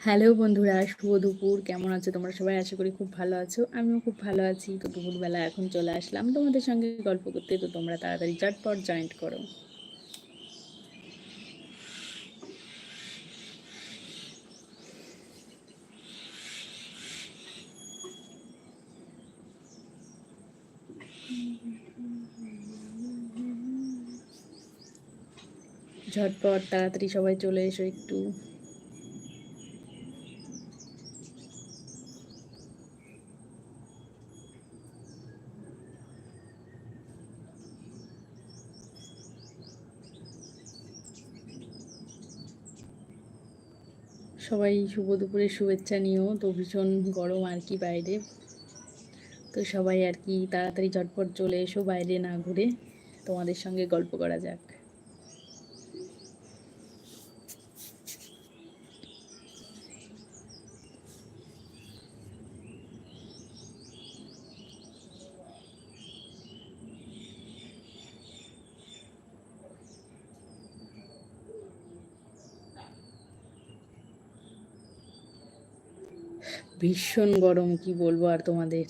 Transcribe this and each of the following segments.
Hello বন্ধুরা, শুভ দুপুর। কেমন আছো তোমরা সবাই? আশা করি খুব ভালো আছো। আমিও খুব ভালো আছি। তো দুপুরবেলা এখন চলে আসলাম তোমাদের সঙ্গে গল্প করতে। তো তোমরা তাড়াতাড়ি চটপট জয়েন্ট করো। ঝটপট তাড়াতাড়ি সবাই চলে এসো একটু। সবাই শুভ দুপুরের শুভেচ্ছা নিও তো ভীষণ গরম আর কি বাইরে। তো সবাই আর কি তাড়াতাড়ি ঝটপট চলে এসো বাইরে না ঘুরে। তোমাদের সঙ্গে গল্প করা যাক। ভীষণ গরম, কি বলব আর তোমাদের?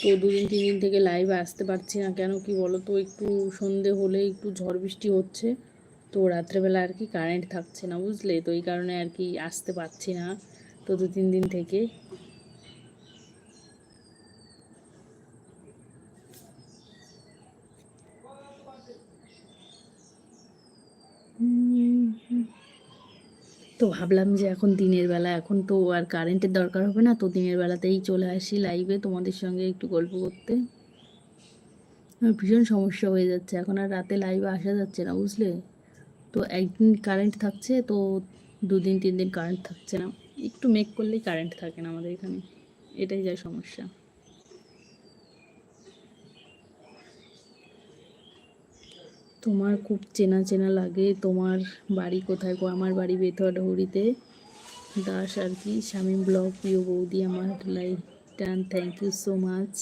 তো দুদিন তিন দিন থেকে লাইভে আসতে পারছি না কেন, কি বলো তো একটু সন্ধে হলে একটু ঝড় বৃষ্টি হচ্ছে। তো রাত্রেবেলা আর কি কারেন্ট থাকছে না, বুঝলে? তো এই কারণে আর কি আসতে পারছি না। তো দু, তিন দিন থেকে। তো ভাবলাম যে এখন দিনের বেলা, এখন তো আর কারেন্টের দরকার হবে না, তো দিনের বেলাতেই চলে আসি লাইভে তোমাদের সঙ্গে একটু গল্প করতে। ভীষণ সমস্যা হয়ে যাচ্ছে, এখন আর রাতে লাইভে আসা যাচ্ছে না, বুঝলে? তো একদিন কারেন্ট থাকছে, তো দুদিন তিন দিন কারেন্ট থাকছে না। একটু মেক করলেই কারেন্ট থাকে না আমাদের এখানে, এটাই যা সমস্যা। তোমার খুব চেনা চেনা লাগে, তোমার বাড়ি কোথায় গো? আমার বাড়ি বেথুয়া ডহরিতে। দাস আর কি স্বামী ব্লগ, প্রিয় বৌদি আমার লাইক টান thank you so much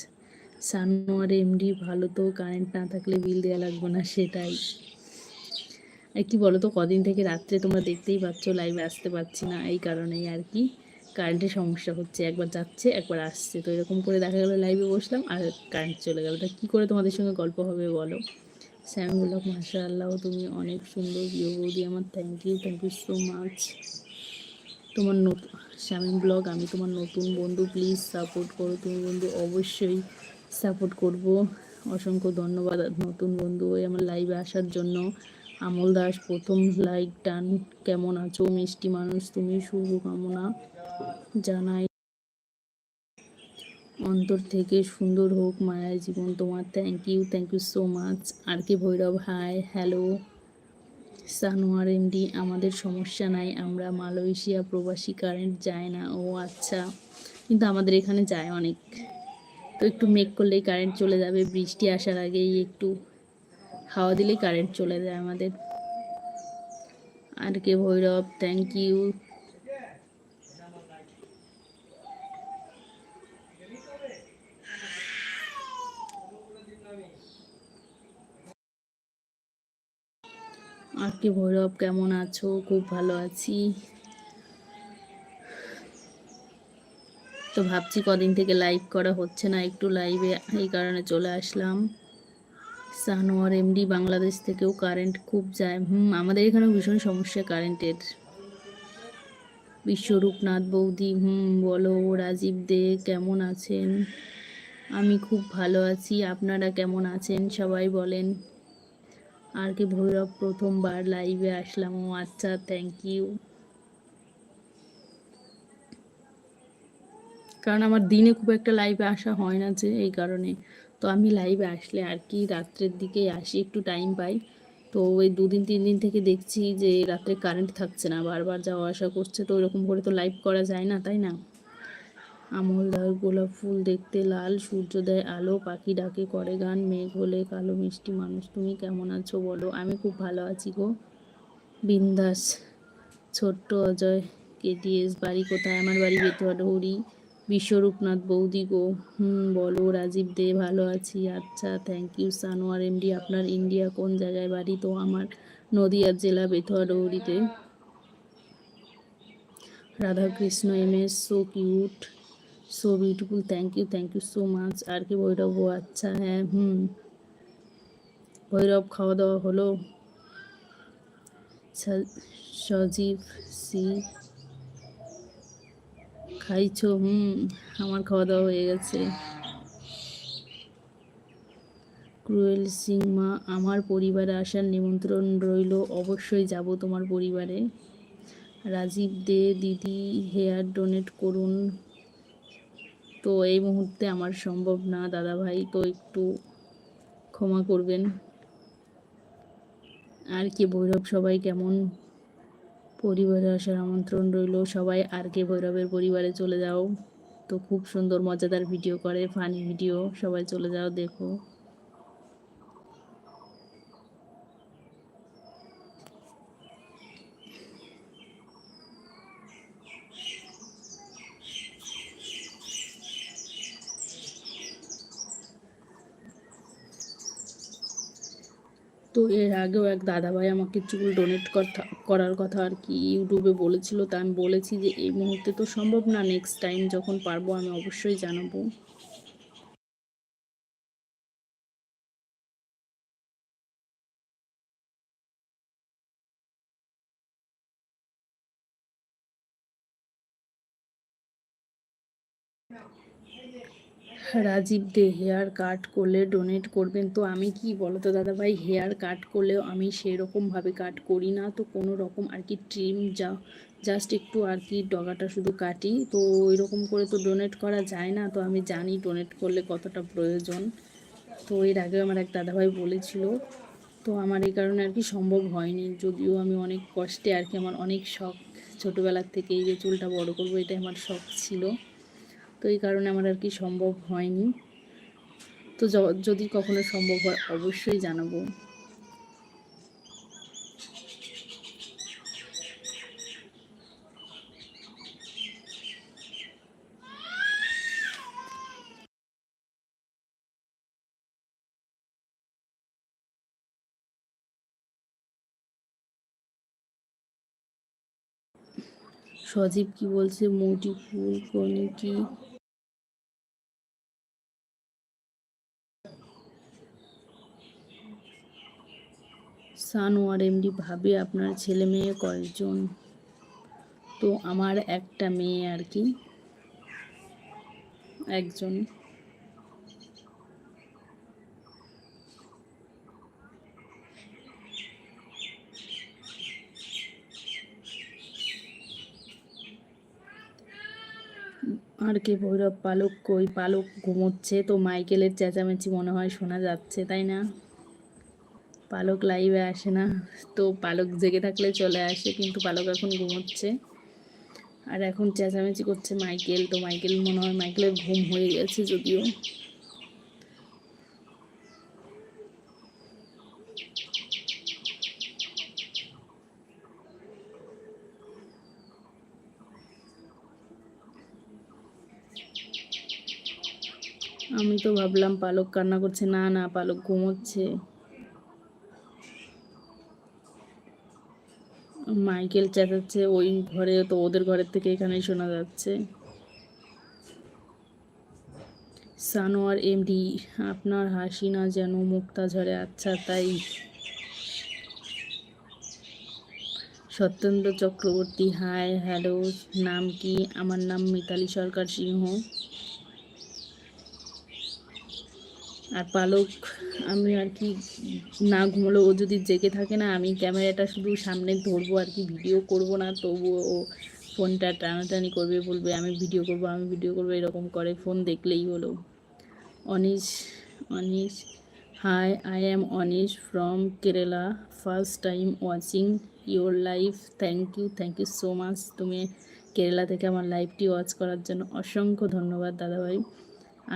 Sanowar MD ভালো তো কারেন্ট না থাকলে বিল দেওয়া লাগবে না, সেটাই। আর কি বলো তো কদিন থেকে রাত্রে তোমরা দেখতেই পাচ্ছ লাইভে আসতে পারছি না, এই কারণেই আর কি। কারেন্টের সমস্যা হচ্ছে, একবার যাচ্ছে, একবার আসছে, তো এরকম করে দেখা গেলো লাইভে বসলাম, আর কারেন্ট চলে গেলো। তা কী করে তোমাদের সঙ্গে গল্প হবে বলো? শ্যাম ব্লগ মাসা আল্লাহ তুমি অনেক সুন্দর প্রিয় বৌদি আমার thank you thank you so much তোমার নতুন শ্যামিন ব্লগ আমি তোমার নতুন বন্ধু প্লিজ সাপোর্ট করো। তুমি বন্ধু অবশ্যই সাপোর্ট করব। অসংখ্য ধন্যবাদ নতুন বন্ধু ওই আমার লাইভে আসার জন্য। আমল দাস, প্রথম লাইক টান কেমন আছো? মিষ্টি মানুষ, তুমি শুভকামনা জানাই। অন্তর থেকে সুন্দর হোক, মায়ের জীবন তোমার। Thank you thank you so much R K Bhairab hi hello Sanowar MD, আমাদের সমস্যা নাই, আমরা মালয়েশিয়া প্রবাসী কারেন্ট যায় না। ও আচ্ছা কিন্তু আমাদের এখানে যায় অনেক। তো একটু মেক করলেই কারেন্ট চলে যাবে, বৃষ্টি আসার আগেই একটু হাওয়া দিলেই কারেন্ট চলে যায় আমাদের। R K Bhairab thank you আর কি ভৈরব, কেমন আছো? খুব ভালো আছি। তো ভাবছি কদিন থেকে লাইভ করা হচ্ছে না, একটু লাইভে এই কারণে চলে আসলাম। সানোয়ার এমডি বাংলাদেশ থেকেও কারেন্ট খুব যায়। হুম, আমাদের এখানেও ভীষণ সমস্যা কারেন্টের বিশ্বরূপনাথ বৌদি, হুম, বলো, রাজীব দে, কেমন আছেন? আমি খুব ভালো আছি। আপনারা কেমন আছেন? সবাই বলেন। আর কি ভৈরব প্রথমবার লাইভে আসলাম। ও আচ্ছা থ্যাংক ইউ কারণ আমার দিনে খুব একটা লাইভে আসা হয় না যে, এই কারণে। তো আমি লাইভে আসলে আর কি রাত্রের দিকে আসি, একটু টাইম পাই। তো ওই দুদিন, তিন দিন থেকে দেখছি যে রাত্রে কারেন্ট থাকছে না, বারবার যাওয়া আসা করছে। তো ওরকম করে তো লাইভ করা যায় না, তাই না? আমলদার গোলাপ ফুল দেখতে লাল, সূর্যোদয় আলো, পাখি ডাকে, করে গান, মেঘ হলে কালো, মিষ্টি মানুষ। তুমি কেমন আছো বলো? আমি খুব ভালো আছি গো। বিন্দাস। ছোট্ট অজয় কেটিএস বাড়ি কোথায়? আমার বাড়ি বেতুয়া ডৌরি বিশ্বরূপনাথ বৌদি গো। হুম, বলো, রাজীব দে, ভালো আছি। আচ্ছা থ্যাংক ইউ সানোয়ার এমডি আপনার ইন্ডিয়া কোন জায়গায় বাড়ি? তো আমার নদিয়া জেলা Bethua ডৌরিতে Radhakrishna M S so cute so beautiful thank you thank you so much আর কি ভৈরব? ও আচ্ছা হ্যাঁ হুম। ভৈরব, খাওয়া দাওয়া হলো। সজীব, সি, খাইছো, হুম, আমার খাওয়া দাওয়া হয়ে গেছে। ক্রুয়েল সিং মা, আমার পরিবারে আসার নিমন্ত্রণ রইল। অবশ্যই যাব তোমার পরিবারে। রাজীব দে, দিদি, হেয়ার ডোনেট করুন। তো এই মুহূর্তে আমার সম্ভব না দাদা ভাই তো একটু ক্ষমা করবেন। আর কি ভৈরব, সবাই কেমন? পরিবারে আসার আমন্ত্রণ রইল সবাই। আর কে ভৈরবের পরিবারে চলে যাও। তো খুব সুন্দর, মজাদার ভিডিও করে ফানি ভিডিও সবাই চলে যাও, দেখো। তো এর আগেও এক দাদাভাই আমাকে চুল ডোনেট করার কথা আর কি ইউটিউবে বলেছিল, তা আমি বলেছি যে এই মুহূর্তে তো সম্ভব না নেক্সট টাইম যখন পারব আমি অবশ্যই জানাব। রাজীব দে হেয়ার কাট করলে ডোনেট করবেন। তো আমি কি বলো তো দাদা ভাই হেয়ার কাট করলেও আমি সেরকমভাবে কাট করি না। তো কোনো রকম আর কি ট্রিম যা জাস্ট একটু আর কি ডগাটা শুধু কাটি। তো ওই রকম করে তো ডোনেট করা যায় না। তো আমি জানি ডোনেট করলে কতটা প্রয়োজন। তো এর আগে আমার এক দাদাভাই বলেছিল। তো আমার এই কারণে আর কি সম্ভব হয়নি। যদিও আমি অনেক কষ্টে আর কি আমার অনেক শখ ছোটোবেলার থেকে এই যে চুলটা বড় করব, এটাই আমার শখ ছিল। তো এই কারণে আমার আর কি সম্ভব হয়নি। তো যদি কখনো সম্ভব হয়, অবশ্যই জানাব। সজীব কি বলছে? মৌটি ফুল, কোনে কি? সানোয়ার এমডি ভাবে আপনার ছেলে মেয়ে কয়েকজন তো আমার একটা মেয়ে আর কি। একজন। আর কি ভৈরব পালক কই পালক ঘুমোচ্ছে, তো মাইকেলের চেঁচামেচি মনে হয় শোনা যাচ্ছে, তাই না? পালক লাইভে আসে না, তো পালক জেগে থাকলে চলে আসে, কিন্তু পালক এখন ঘুমোচ্ছে। আর এখন চেঁচামেচি করছে মাইকেল, তো মাইকেল মনে হয় মাইকেলের ঘুম হয়ে গেছে যদিও। আমি তো ভাবলাম পালক কান্না করছে, না না, পালক ঘুমোচ্ছে। মাইকেল চেঁচাচ্ছে, ওই ঘরে তো ওদের ঘরের থেকে এখানেই শোনা যাচ্ছে। সানোয়ার এমডি, আপনার হাসি না যেন মুক্তা ঝরে আচ্ছা তাই। সত্যেন্দ্র চক্রবর্তী, হাই, হ্যালো, নাম কি? আমার নাম মিতালি সরকার সিংহ। আর পালক আমি আর কি না ঘুমোলে ও যদি জেগে থাকে না, আমি ক্যামেরাটা শুধু সামনে ধরবো আর কি, ভিডিও করব না, তবুও ও ফোনটা টানাটানি করবে, বলবে আমি ভিডিও করব, আমি ভিডিও করব, এরকম করে ফোন দেখলেই হলো। Anish Anish, hi, I am Anish from Kerala, first time watching your life, thank you thank you so much, তুমি কেরালা থেকে আমার লাইভটি ওয়াচ করার জন্য অসংখ্য ধন্যবাদ, দাদাভাই।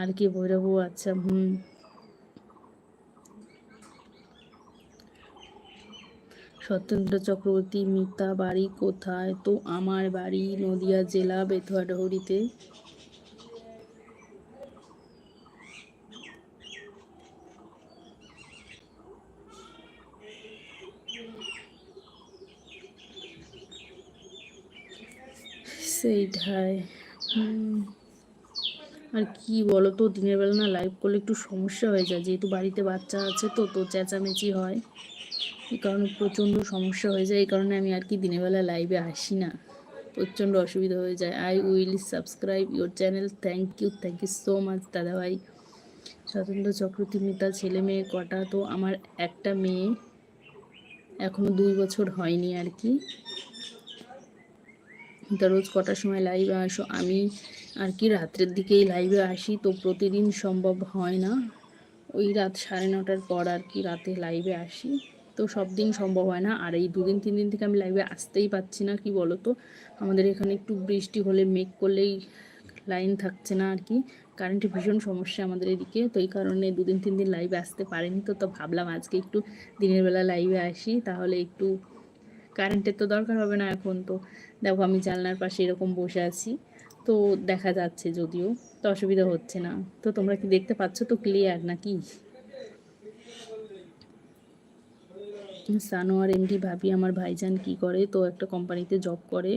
আর কি ভৈরব আচ্ছা হুম। সত্যেন্দ্র চক্রবর্তী মিতা বাড়ি কোথায়? তো আমার বাড়ি নদিয়া জেলা বেথুয়াডহরিতে সেইটাই। হুম। আর কি বলো তো দিনের বেলা না লাইভ করলে একটু সমস্যা হয়ে যায়। যেহেতু বাড়িতে বাচ্চা আছে তো তো চেঁচামেচি হয়। এই কারণে প্রচণ্ড সমস্যা হয়ে যায়। এই কারণে আমি আর কি দিনের বেলা লাইভে আসি না। প্রচণ্ড অসুবিধা হয়ে যায়। I will subscribe your channel thank you thank you so much দাদাভাই স্বতন্ত্র চক্রবর্তী মিতা, ছেলে মেয়ে কটা? তো আমার একটা মেয়ে এখনও দুই বছর হয়নি আর কি। তা রোজ কটার সময় লাইভে আসো। আমি আর কি, রাত্রের দিকেই লাইভে আসি তো প্রতিদিন সম্ভব হয় না। ওই রাত সাড়ে নটার পর আর কি রাতে লাইভে আসি। তো সব দিন সম্ভব হয় না। আর এই দুদিন, তিন দিন থেকে আমি লাইভে আসতেই পাচ্ছি না, কি বলো তো আমাদের এখানে একটু বৃষ্টি হলে মেঘ করলেই লাইন থাকছে না আর কি। কারেন্টের ভীষণ সমস্যা আমাদের এদিকে, তো এই কারণে দুদিন, তিন দিন লাইভে আসতে পারিনি। তো তো ভাবলাম আজকে একটু দিনের বেলা লাইভে আসি, তাহলে একটু কারেন্টের তো দরকার হবে না এখন। তো দেখো আমি জানলার পাশে এরকম বসে আছি। তো দেখা যাচ্ছে যদিও, তো অসুবিধা হচ্ছে না। তো তোমরা কি দেখতে পাচ্ছ তো ক্লিয়ার নাকি? সানোয়ার এমডি ভাবি আমার ভাইজান কি করে? তো একটা কোম্পানিতে জব করে।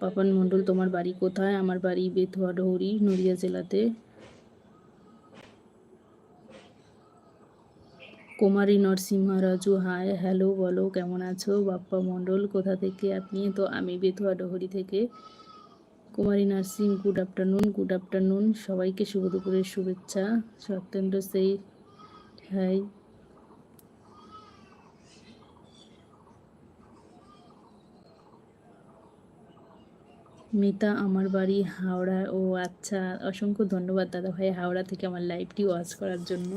পাপান মণ্ডল, তোমার বাড়ি কোথায়? আমার বাড়ি বেথুয়া ডৌরি নদিয়া জেলাতে। কুমারী নরসিংহ রাজু হাই হ্যালো বলো, কেমন আছো? বাপ্পা মণ্ডল, কোথা থেকে আপনি? তো আমি বেথুয়া ডহরি থেকে। Kumari Narsing, good afternoon good afternoon. সবাইকে শুভ দুপুরের শুভেচ্ছা। সত্যেন্দ্র সেই, হাই। মিতা, আমার বাড়ি হাওড়া। ও আচ্ছা অসংখ্য ধন্যবাদ দাদা ভাই হাওড়া থেকে আমার লাইভটি ওয়াচ করার জন্য।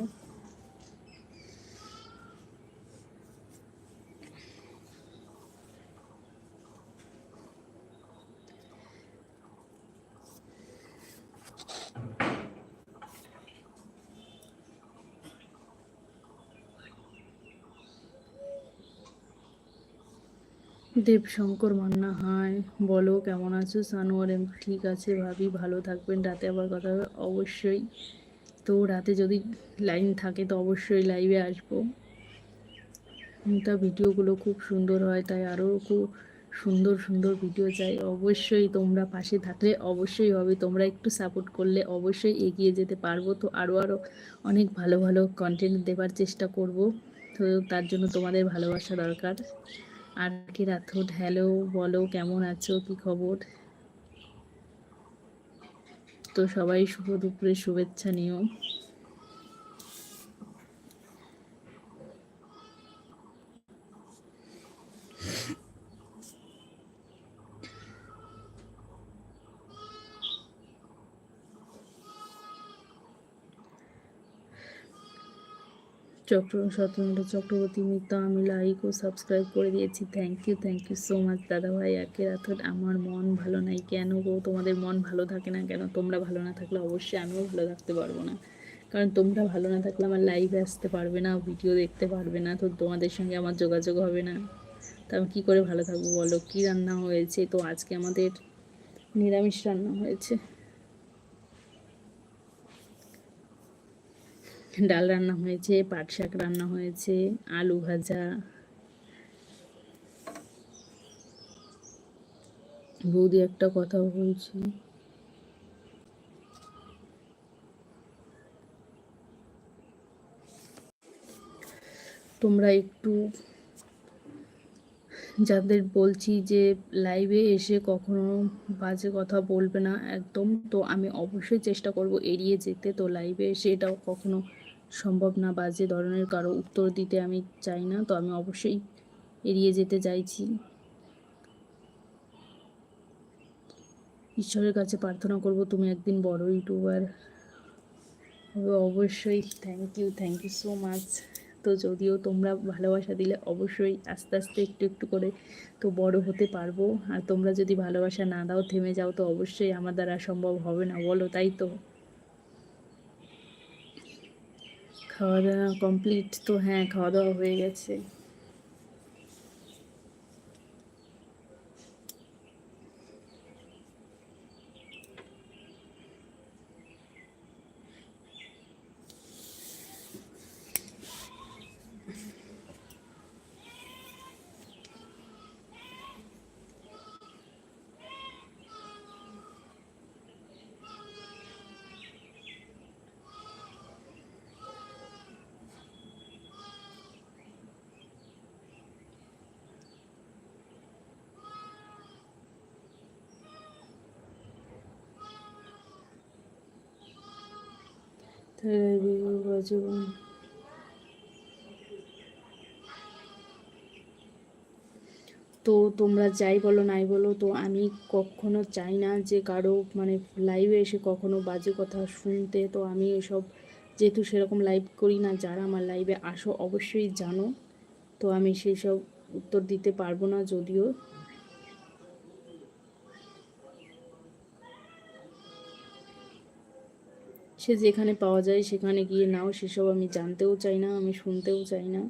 দেবশঙ্কর মান্না, হাই, বলো, কেমন আছো? সানোয়ার এম, ঠিক আছে ভাবি, ভালো থাকবেন। রাতে আবার কথা অবশ্যই। তো রাতে যদি লাইন থাকে, তো অবশ্যই লাইভে আসব। তা ভিডিওগুলো খুব সুন্দর হয়, তাই আরও খুব সুন্দর সুন্দর ভিডিও চাই। অবশ্যই তোমরা পাশে থাকলে অবশ্যই হবে। তোমরা একটু সাপোর্ট করলে অবশ্যই এগিয়ে যেতে পারব। তো আরও আরও অনেক ভালো ভালো কন্টেন্ট দেবার চেষ্টা করব। তো তার জন্য তোমাদের ভালোবাসা দরকার। আর কি রাথুর হ্যালো, বলো, কেমন আছো? কি খবর? তো সবাই শুভ দুপুরে শুভেচ্ছা নিও। চক্র স্বতন্ত্র চক্রবর্তী মিত্র আমি লাইক ও সাবস্ক্রাইব করে দিয়েছি। Thank you thank you so much দাদা ভাই একে রাত আমার মন ভালো নাই কেন গো? তোমাদের মন ভালো থাকে না কেন? তোমরা ভালো না থাকলে অবশ্যই আমিও ভালো থাকতে পারব না। কারণ তোমরা ভালো না থাকলে আমার লাইভে আসতে পারবে না ভিডিও দেখতে পারবে না, তো তোমাদের সঙ্গে আমার যোগাযোগ হবে না। তো আমি কী করে ভালো থাকব বলো? কী রান্না হয়েছে? তো আজকে আমাদের নিরামিষ রান্না হয়েছে। ডাল রান্না হয়েছে, পাট শাক রান্না হয়েছে, আলু ভাজা। বৌদি একটা কথা বলছি। তোমরা একটু যাদের বলছি যে লাইভে এসে কখনো বাজে কথা বলবে না একদম, তো আমি অবশ্যই চেষ্টা করব এড়িয়ে যেতে। তো লাইভে এসে এটাও কখনো সম্ভব না বাজে ধরনের কারও উত্তর দিতে আমি চাই না, তো আমি অবশ্যই এড়িয়ে যেতে চাইছি। ঈশ্বরের কাছে প্রার্থনা করব, তুমি একদিন বড় ইউটিউবার অবশ্যই thank you thank you so much তো যদিও তোমরা ভালোবাসা দিলে অবশ্যই আস্তে আস্তে একটু একটু করে তো বড় হতে পারব। আর তোমরা যদি ভালোবাসা না দাও, থেমে যাও, তো অবশ্যই আমার দ্বারা সম্ভব হবে না। বলো, তাই তো? খাওয়া দাওয়া কমপ্লিট তো হ্যাঁ খাওয়া দাওয়া হয়ে গেছে। তো তোমরা যাই বলো, নাই বলো, তো আমি কখনো চাই না যে কারও মানে লাইভে এসে কখনো বাজে কথা শুনতে। তো আমি এসব যেহেতু সেরকম লাইভ করি না, যারা আমার লাইভে আসো অবশ্যই জানো। তো আমি সেই সব উত্তর দিতে পারব না যদিও। সে যেখানে পাওয়া যায় সেখানে গিয়ে নাও, সেসব আমি জানতেও চাই না, আমি শুনতেও চাই না।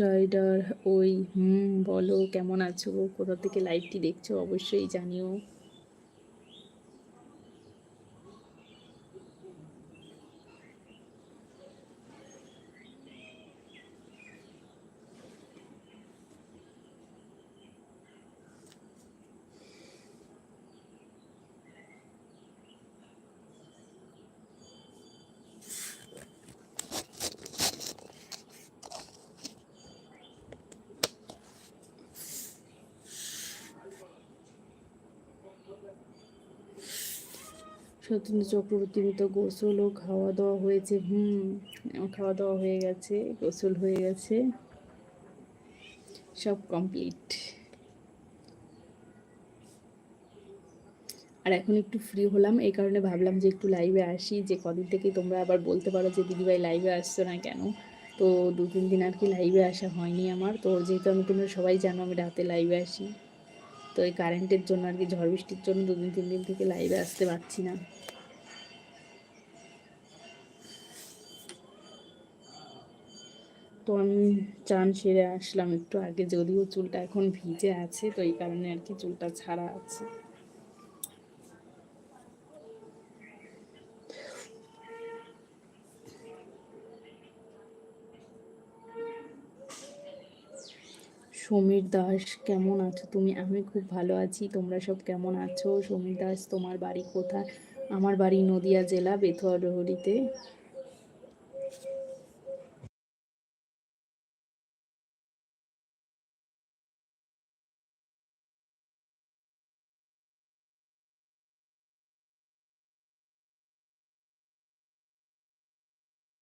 রাইডার ওই, হুম, বলো, কেমন আছো? কোথা থেকে লাইভটি দেখছ? অবশ্যই জানিও। সত্যেন্দ্র চক্রবর্তী তো গোসল ও খাওয়া দাওয়া হয়েছে। হুম খাওয়া দাওয়া হয়ে গেছে, গোসল হয়ে গেছে। সব কমপ্লিট আর এখন একটু ফ্রি হলাম, এই কারণে ভাবলাম যে একটু লাইভে আসি, যে কদিন থেকে তোমরা আবার বলতে পারো যে দিদিভাই লাইভে আসছো না কেন? তো দু তিন দিন আর কি লাইভে আসা হয়নি আমার। তো যেহেতু আমি তোমরা সবাই জানো, আমি রাতে লাইভে আসি। তো এই কারেন্টের জন্য আর কি, ঝড় বৃষ্টির জন্য দুদিন, তিন দিন থেকে লাইভে আসতে পারছি না। তো আমি চান সেরে আসলাম একটু আগে, যদিও চুলটা এখন ভিজে আছে, তো এই কারণে আর কি চুলটা ছাড়া আছে। সমীর দাস কেমন আছো? তুমি, আমি খুব ভালো আছি। তোমরা সব কেমন আছো? সমীর দাস, তোমার বাড়ি কোথায়? আমার বাড়ি নদিয়া জেলা বেথুয়া ডহরিতে